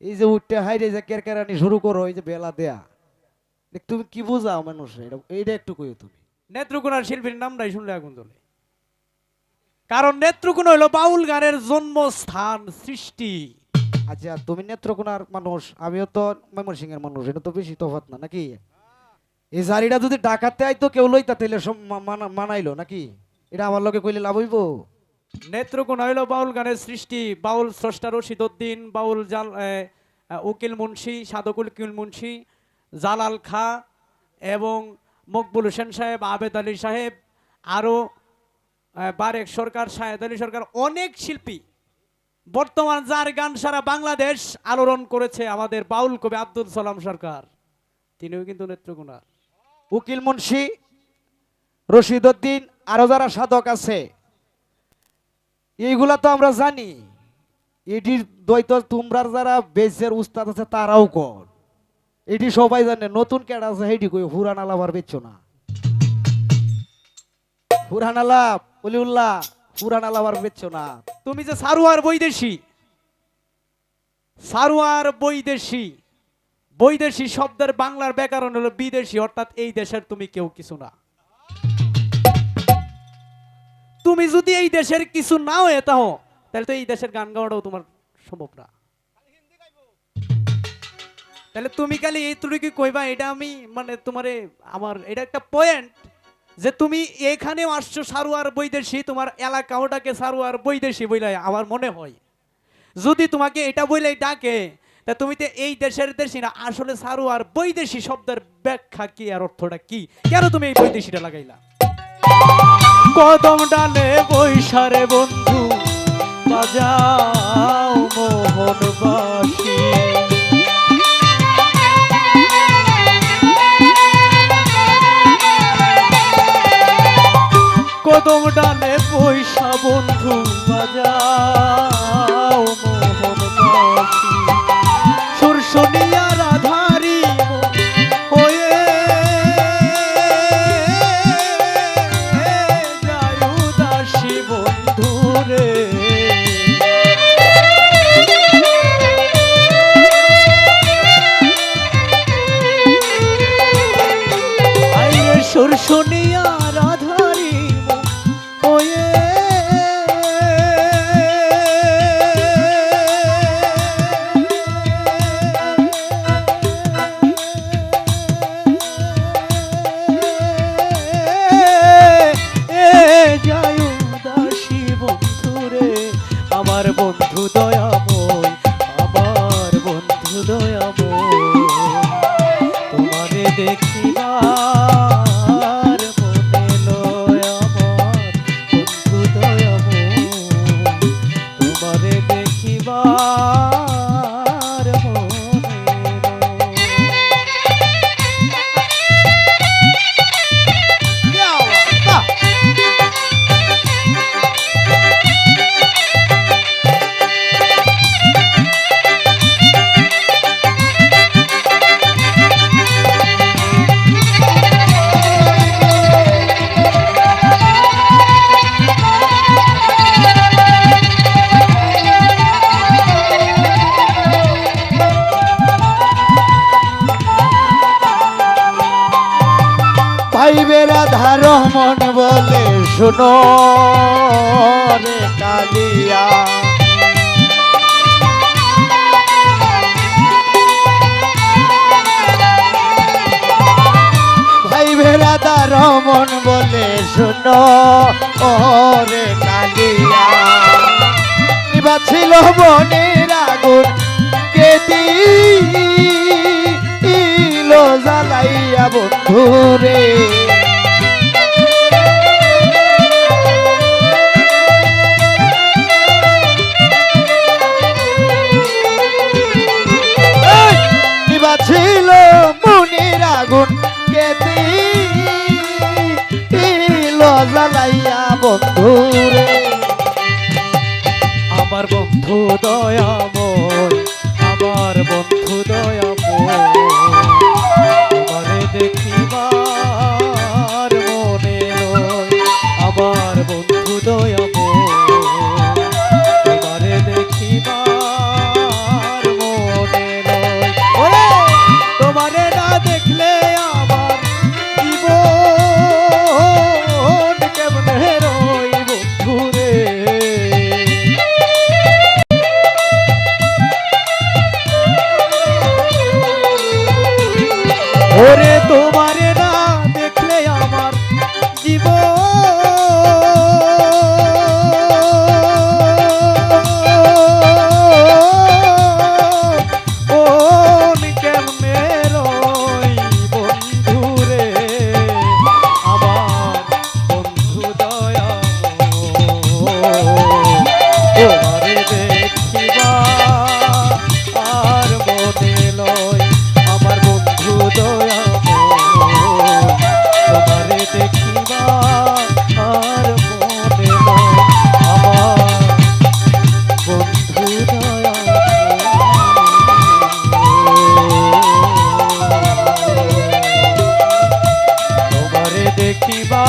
এই যে উঠতে হাইরে যে কেরকেরানি শুরু করো এই যে বেলা দেয়া। তুমি কি বুঝাও মানুষ? এটা এইটা একটু কইও তুমি। নেত্রকোনার শিল্পীর নামটাই শুনলে আগুন জ্বলে কারণ নেত্রকোনা হলো বাউল গানের জন্মস্থান সৃষ্টি। আচ্ছা তুমি নেত্রকোনার মানুষ আমিও তো ময়মনসিং এর মানুষ এটা তো বেশি তফাৎ না নাকি? এই জারিটা যদি ডাকাতে আইতো কেউ লইতা মানা- মানাইলো নাকি? এটা আমার লোকে কইলে লাভ হইব? নেত্রকোনা হইল বাউল গানের সৃষ্টি, বাউল স্রষ্টা রশিদুদ্দিন বাউল জাল উকিল মুন্সি সাধকুল উকিল মুন্সি, জালাল খা, এবং মকবুল হোসেন সাহেব, আবেদ আলী সাহেব আরও বারেক সরকার, শাহেদ আলী সরকার, অনেক শিল্পী। বর্তমান যার গান সারা বাংলাদেশ আলোড়ন করেছে আমাদের বাউল কবি আব্দুল সালাম সরকার। তিনিও কিন্তু নেত্রকোনার। উকিল মুন্সি রশিদউদ্দিন আরও যারা সাধক আছে এইগুলা তো আমরা জানি। এটির দ্বৈত তোমরা যারা বেসের উস্তাদ আছে, তারাও কর। এটি সবাই জানে, নতুন ক্যাড আছে হেটি কই হুরান আলাপ আর বেচছো না। হুরান আলাপ, অলিউল্লাহ হুরান আলাপ আর বেচছো না। তুমি যে সারোয়ার বৈদেশি সারোয়ার বৈদেশি বৈদেশি শব্দের বাংলার ব্যাকরণ হলো বিদেশি, অর্থাৎ এই দেশের তুমি কেউ কিছু না। তুমি যদি এই দেশের কিছু না হয়ে তাও তাহলে তো এই দেশের গান গাওয়াটাও তোমার সম্ভব না। তাহলে তুমি খালি এই কি কইবা, এটা আমি মানে তোমারে আমার, এটা একটা পয়েন্ট যে তুমি এখানেও আসছো সারোয়ার বৈদেশি, তোমার এলাকা ওটাকে সারোয়ার বৈদেশি বইলে আমার মনে হয়। যদি তোমাকে এটা বইলে ডাকে, তা তুমি তো এই দেশের দেশি না, আসলে সারোয়ার বৈদেশি শব্দের ব্যাখ্যা কি আর অর্থটা কি? কেন তুমি এই বৈদেশিটা লাগাইলা? কদম ডালে বৈশারে বন্ধু বাজাও মোহন বাসি কদম ডালে পয়সা বন্ধু বাজাও আইরে সুরসনিয়া রাধারি বন্ধুরে আমার বন্ধু দয়াময় শোনো রে কালিয়া। ভাই ভাইবে রাধা রহমন বলে শোনো ও রে কালিয়া ছিল মনের আগুন কে জ্বালাইয়া বন্ধুরে। আমার বন্ধু দয়াময় আমার বন্ধু দয়াময়। তোমারে দেখিবার মনে আমার বন্ধু দয়াময়। ওরে তোমারে শিবা